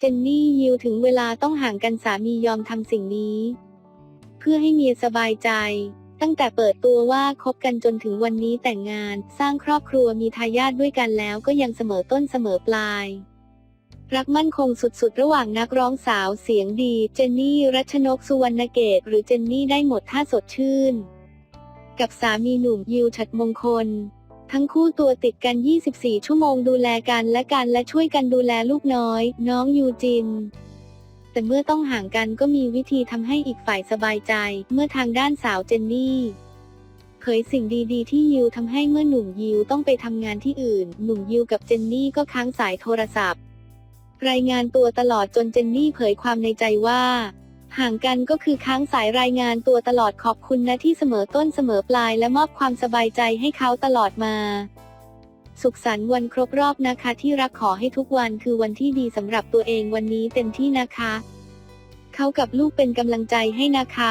เจนนี่ยิวถึงเวลาต้องห่างกันสามียอมทำสิ่งนี้ เพื่อให้เมียสบายใจ ตั้งแต่เปิดตัวว่าคบกันจนถึงวันนี้แต่งงาน สร้างครอบครัวมีทายาทด้วยกันแล้วก็ยังเสมอต้นเสมอปลาย รักมั่นคงสุดๆ ระหว่างนักร้องสาวเสียงดี เจนนี่รัชนกสุวรรณเกต หรือเจนนี่ได้หมดท่าสดชื่น กับสามีหนุ่มยิวฉัดมงคล ทั้งคู่ตัวติดกัน 24 ชั่วโมงดูแลกันและกันและช่วยกันดูแลลูกน้อย น้องยูจิน แต่เมื่อต้องห่างกันก็มีวิธีทำให้อีกฝ่ายสบายใจ เมื่อทางด้านสาวเจนนี่เผยสิ่งดีๆ ที่ยิวทำให้เมื่อหนุ่มยิวต้องไปทำงานที่อื่น หนุ่มยิวกับเจนนี่ก็ค้างสายโทรศัพท์ รายงานตัวตลอดจนเจนนี่เผยความในใจว่า ห่างกันก็คือค้างสายรายงานตัวตลอดขอบคุณนะที่เสมอต้นเสมอปลายและมอบความสบายใจให้เขาตลอดมา สุขสันต์วันครบรอบนะคะที่รักขอให้ทุกวันคือวันที่ดีสำหรับตัวเองวันนี้เต็มที่นะคะ เขากับลูกเป็นกำลังใจให้นะคะ